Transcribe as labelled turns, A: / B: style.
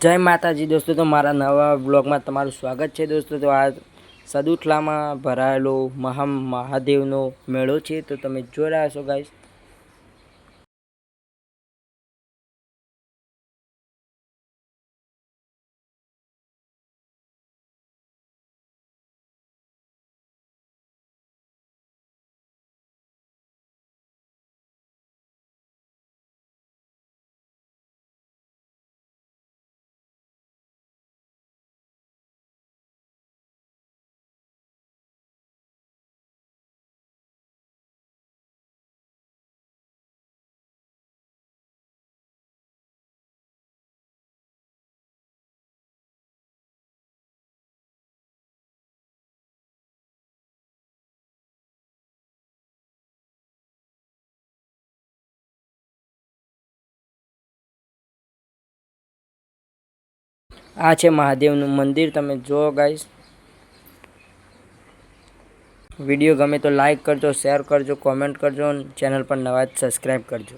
A: જય માતાજી દોસ્તો, તો મારા નવા બ્લોગમાં તમારું સ્વાગત છે દોસ્તો. તો આ સદુથલામાં ભરાયેલો મહા મહાદેવનો મેળો છે, તો તમે જોઈ રહ્યા છો ગાઈસ આ છે મહાદેવનું મંદિર, તમે જુઓ ગાઈસ વીડિયો ગમે તો લાઈક કરજો શેર કરજો કોમેન્ટ કરજો ચેનલ પર નવા સબસ્ક્રાઈબ કરજો.